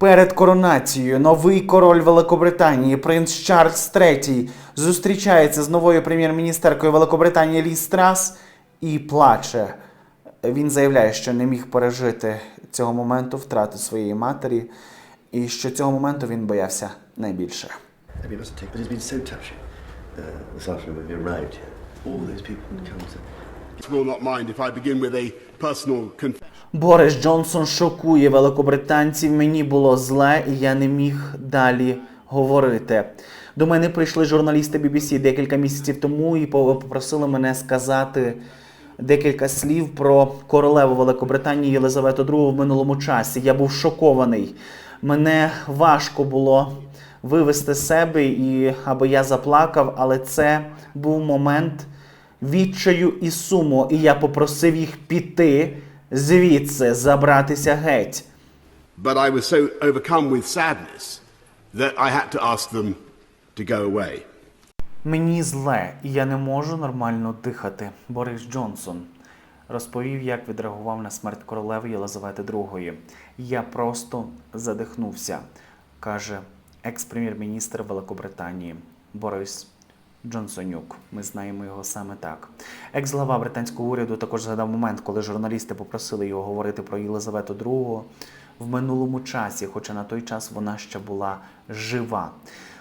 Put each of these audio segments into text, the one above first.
Перед коронацією новий король Великобританії, принц Чарльз III, зустрічається з новою прем'єр-міністеркою Великобританії Лі Страс і плаче. Він заявляє, що не міг пережити цього моменту втрати своєї матері, і що цього моменту він боявся найбільше. Uh, all those people. Борис Джонсон шокує великобританців. Мені було зле, і я не міг далі говорити. До мене прийшли журналісти BBC декілька місяців тому і попросили мене сказати декілька слів про королеву Великобританії Єлизавету II в минулому часі. Я був шокований. Мене важко було вивести себе, і аби я заплакав, але це був момент відчаю і суму, і я попросив їх піти звідси, забратися геть. But I was so overcome with sadness that I had to ask them to go away. Мені зле, і я не можу нормально дихати. Борис Джонсон розповів, як відреагував на смерть королеви Єлизавети II. Я просто задихнувся, каже екс-прем'єр-міністр Великобританії Борис Джонсонюк. Ми знаємо його саме так. Екс-глава британського уряду також згадав момент, коли журналісти попросили його говорити про Єлизавету II в минулому часі, хоча на той час вона ще була жива.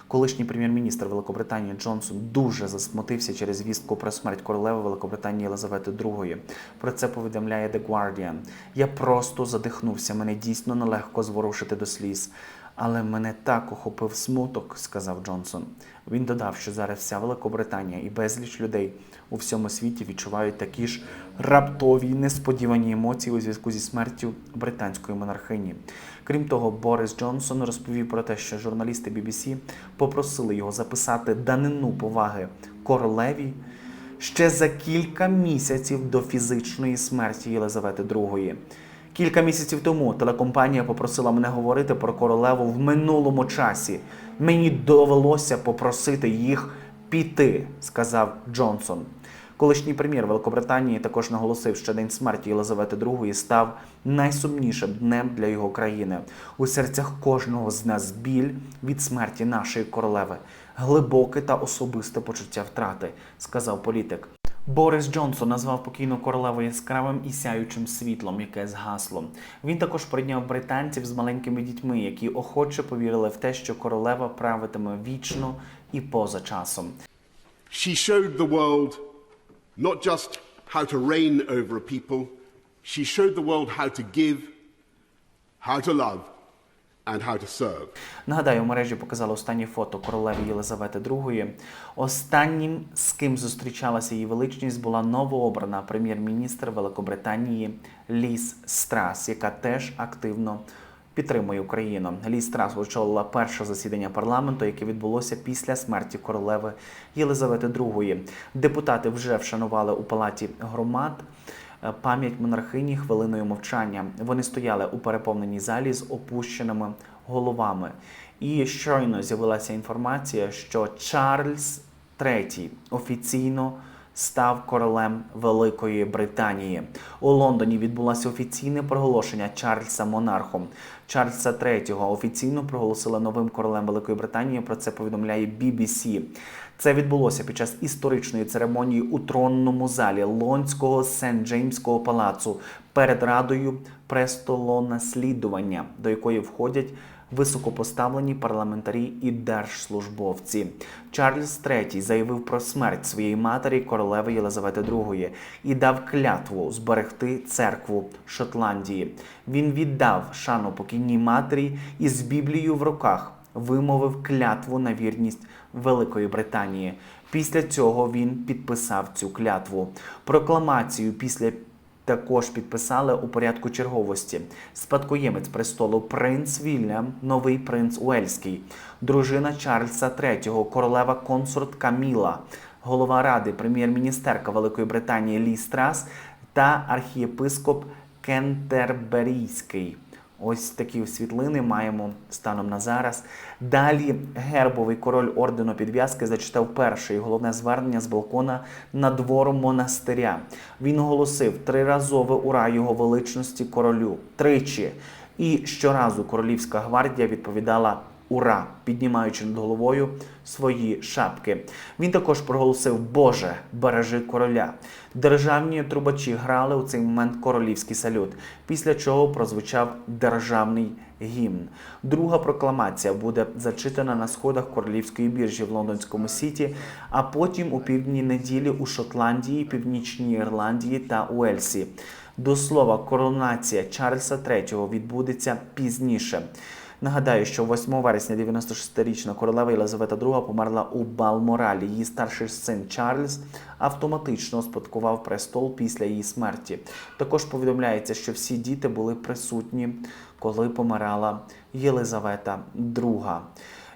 Колишній прем'єр-міністр Великобританії Джонсон дуже засмутився через звістку про смерть королеви Великобританії Єлизавети II. Про це повідомляє The Guardian. Я просто задихнувся. Мене дійсно нелегко зворушити до сліз. Але мене так охопив смуток, сказав Джонсон. Він додав, що зараз вся Великобританія і безліч людей у всьому світі відчувають такі ж раптові несподівані емоції у зв'язку зі смертю британської монархині. Крім того, Борис Джонсон розповів про те, що журналісти BBC попросили його записати данину поваги королеві ще за кілька місяців до фізичної смерті Єлизавети II. Кілька місяців тому телекомпанія попросила мене говорити про королеву в минулому часі. Мені довелося попросити їх піти, сказав Джонсон. Колишній прем'єр Великобританії також наголосив, що день смерті Єлизавети II став найсумнішим днем для його країни. У серцях кожного з нас біль від смерті нашої королеви, глибоке та особисте почуття втрати, сказав політик. Борис Джонсон назвав покійну королеву яскравим і сяючим світлом, яке згасло. Він також прийняв британців з маленькими дітьми, які охоче повірили в те, що королева правитиме вічно і поза часом. She showed the world not just how to reign over a people, she showed the world how to give, how to love, and how to serve. Нагадаю, у мережі показали останні фото королеви Єлизавети II. Останнім, з ким зустрічалася її величність, була новообрана прем'єр-міністр Великобританії Ліс Страс, яка теж активно підтримує Україну. Ліс Страс очолила перше засідання парламенту, яке відбулося після смерті королеви Єлизавети II. Депутати вже вшанували у палаті громад. Е, Пам'ять монархині хвилиною мовчання. Вони стояли у переповненій залі з опущеними головами. І щойно з'явилася інформація, що Чарльз III офіційно став королем Великої Британії. У Лондоні відбулося офіційне проголошення Чарльза монархом. Чарльза III офіційно проголосили новим королем Великої Британії. Про це повідомляє BBC. Це відбулося під час історичної церемонії у тронному залі Лонського Сент-Джеймського палацу перед радою престолонаслідування, до якої входять високопоставлені парламентарі і держслужбовці. Чарльз III заявив про смерть своєї матері королеви Єлизавети II і дав клятву зберегти церкву Шотландії. Він віддав шану покійній матері і з Біблією в руках вимовив клятву на вірність Великої Британії. Після цього він підписав цю клятву. Прокламацію після також підписали у порядку черговості. Спадкоємець престолу принц Вільям, новий принц Уельський, дружина Чарльза III, королева консорт Каміла, голова ради, прем'єр-міністерка Великої Британії Лі Страс та архієпископ Кентерберійський. Ось такі світлини маємо станом на зараз. Далі гербовий король ордену підв'язки зачитав перше і головне звернення з балкона на двор монастиря. Він оголосив триразове ура його величності королю тричі. І щоразу королівська гвардія відповідала Ура, піднімаючи над головою свої шапки. Він також проголосив Боже, бережи короля. Державні трубачі грали у цей момент королівський салют, після чого прозвучав державний гімн. Друга прокламація буде зачитана на сходах королівської біржі в лондонському сіті, а потім у півдні неділі у Шотландії, Північній Ірландії та Уельсі. До слова, коронація Чарльза III відбудеться пізніше. Нагадаю, що 8 вересня 96-річна королева Єлизавета II померла у Балморалі. Її старший син Чарльз автоматично спадкував престол після її смерті. Також повідомляється, що всі діти були присутні, коли помирала Єлизавета II.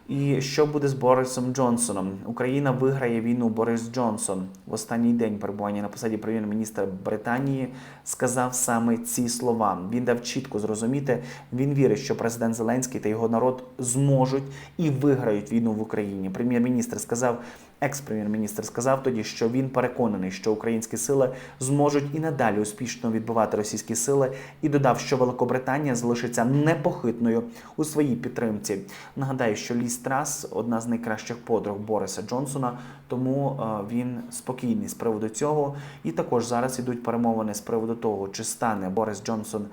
І що буде з Борисом Джонсоном? Україна виграє війну. Борис Джонсон в останній день перебування на посаді прем'єр-міністра Британії сказав саме ці слова. Він дав чітко зрозуміти. Він вірить, що президент Зеленський та його народ зможуть і виграють війну в Україні. Прем'єр-міністр сказав. Екс-прем'єр-міністр сказав тоді, що він переконаний, що українські сили зможуть і надалі успішно відбивати російські сили, і додав, що Великобританія залишиться непохитною у своїй підтримці. Нагадаю, що Ліс Трас одна з найкращих подруг Бориса Джонсона, тому е, він спокійний з приводу цього. І також зараз ідуть перемовини з приводу того, чи стане Борис Джонсон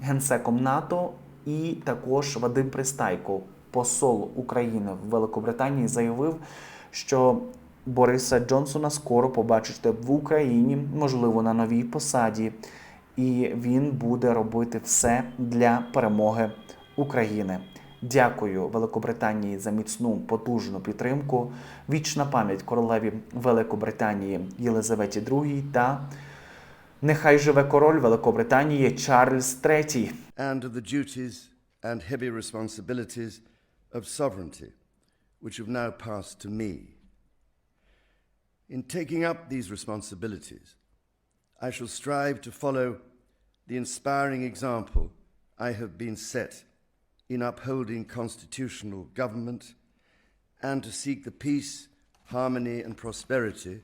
генсеком НАТО, і також Вадим Пристайко, посол України в Великобританії, заявив, що Бориса Джонсона скоро побачите в Україні, можливо, на новій посаді, і він буде робити все для перемоги України. Дякую Великобританії за міцну потужну підтримку. Вічна пам'ять королеві Великобританії Єлизаветі II та нехай живе король Великобританії Чарльз III. and the duties and heavy responsibilities of sovereignty, which have now passed to me. In taking up these responsibilities, I shall strive to follow the inspiring example I have been set in upholding constitutional government and to seek the peace, harmony, and prosperity